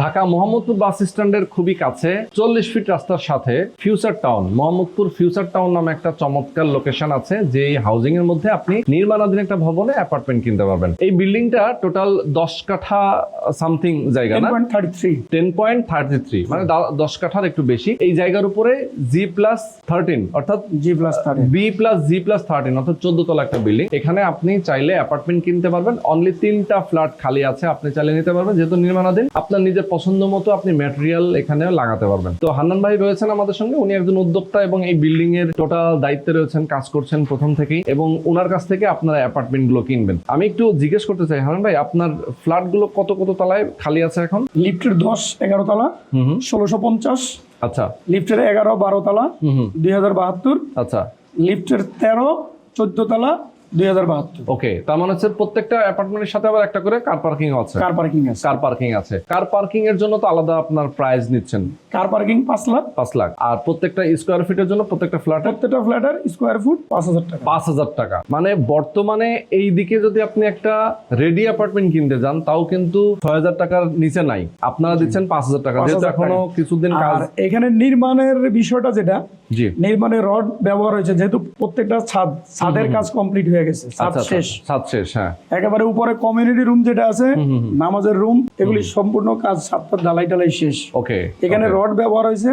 ঢাকা মোহাম্মদপুর বাস স্ট্যান্ডের খুবই কাছে চল্লিশ ফিট রাস্তার সাথে Future Town Mohammadpur Future Town নামে একটা চমৎকার লোকেশন আছে যে হাউজিং এর মধ্যে আপনি নির্মাণাধীন একটা ভবনে অ্যাপার্টমেন্ট কিনতে পারবেন। এই বিল্ডিংটা টোটাল দশ কাঠা সামথিং জায়গা না? টেন পয়েন্ট থার্টি থ্রি মানে দশ কাঠার একটু বেশি। এই জায়গার উপরে জি প্লাস থার্টিন অর্থাৎ G plus B plus G plus thirteen অর্থাৎ চোদ্দ তলা একটা বিল্ডিং এখানে আপনি চাইলে অ্যাপার্টমেন্ট কিনতে পারবেন। অনলি তিনটা ফ্ল্যাট খালি আছে আপনি চাইলে নিতে পারবেন যেহেতু নির্মাণাধীন। আপনার নিজের পছন্দ মতো আপনি ম্যাটেরিয়াল এখানে লাগাতে পারবেন। তো হান্নান ভাই রয়েছেন আমাদের সঙ্গে। উনি একজন উদ্যোক্তা এবং এই বিল্ডিং এর টোটাল দায়িত্বে রয়েছেন কাজ করছেন প্রথম থেকেই এবং ওনার কাছ থেকে আপনারা অ্যাপার্টমেন্টগুলো কিনবেন। আমি একটু জিজ্ঞেস করতে চাই হান্নান ভাই আপনার ফ্ল্যাটগুলো কত কত তলায় খালি আছে এখন? লিফটের দশ এগারো তলা ষোলোশো পঞ্চাশ। আচ্ছা। লিফটের এগারো বারো তলা দুই হাজার বাহাত্তর। আচ্ছা। লিফটের তেরো চোদ্দ তলা ওকে তার মানে হচ্ছে প্রত্যেকটা অ্যাপার্টমেন্টের সাথে আবার একটা করে কার পার্কিং আছে। কার পার্কিং আছে। কার পার্কিং আছে। কার পার্কিং এর জন্য তো আলাদা আপনার প্রাইস নিচ্ছেন। কার পার্কিং পাঁচ লাখ। পাঁচ লাখ। আর প্রত্যেকটা স্কোয়ার ফিটের জন্য প্রত্যেকটা ফ্ল্যাটের প্রত্যেকটা ফ্ল্যাটের স্কোয়ার ফুট পাঁচ হাজার টাকা। পাঁচ হাজার টাকা। মানে বর্তমানে এই দিকে যদি আপনি একটা রেডি অ্যাপার্টমেন্ট কিনতে যান তাও কিন্তু ছয় হাজার টাকার নিচে নাই। আপনারা দিচ্ছেন পাঁচ হাজার টাকা যেহেতু এখনও কিছুদিন কাজ এখানে নির্মাণের বিষয়টা যেটা জি। নির্মাণের রড ব্যবহার হয়েছে যেহেতু প্রত্যেকটা ছাদ ছাদের কাজ কমপ্লিট হয়ে গেছে ছাদ আচ্ছা আচ্ছা, শেষ। ছাদ শেষ হ্যাঁ। একেবারে উপরে কমিউনিটি রুম যেটা আছে নামাজের রুম এগুলি সম্পূর্ণ কাজ সাতটা ঢালাই টালাই শেষ। ওকে এখানে রড ব্যবহার হয়েছে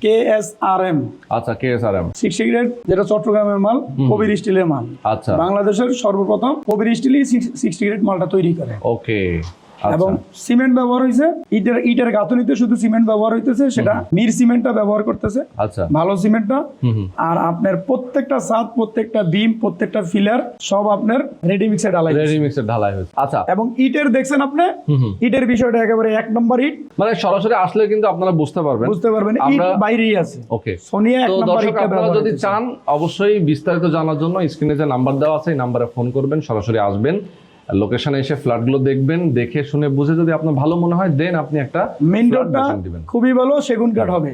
কে এস আর এম আচ্ছা K S R M grade যেটা চট্টগ্রামের মাল কবির স্টিলের মাল। আচ্ছা। বাংলাদেশের সর্বপ্রথম কবির স্টিলই সিক্স মালটা তৈরি করে। ওকে। এবং আচ্ছা সিমেন্ট ব্যবহার হয়েছে ইটের ইটের গাঁথনিতে শুধু সিমেন্ট ব্যবহার হইতেছে সেটা মির সিমেন্টটা ব্যবহার করতেছে আচ্ছা। ভালো সিমেন্টটা। আর আপনার প্রত্যেকটা ছাদ প্রত্যেকটা বিম প্রত্যেকটা ফিলার সব আপনার রেডি মিক্সে ঢালাই রেডি মিক্সের ঢালাই হয়েছে আচ্ছা। এবং ইটের দেখছেন আপনি? ইটের বিষয়টা একেবারে এক নম্বর ইট। মানে সরাসরি আসলে কিন্তু আপনারা বুঝতে পারবেন। বুঝতে পারবেন ইট বাইরেই আছে। ওকে সোনিয়া এক নম্বর ইটটা আপনারা যদি চান অবশ্যই বিস্তারিত জানার জন্য স্ক্রিনে যে নাম্বার দেওয়া আছে এই নাম্বারে ফোন করবেন সরাসরি আসবেন। লোকেশনে এসে ফ্ল্যাটগুলো দেখবেন দেখে শুনে বুঝে যদি আপনার ভালো মনে হয় দেন আপনি একটা মেন রোডটা দিবেন। খুবই ভালো সেগুন কাঠ হবে।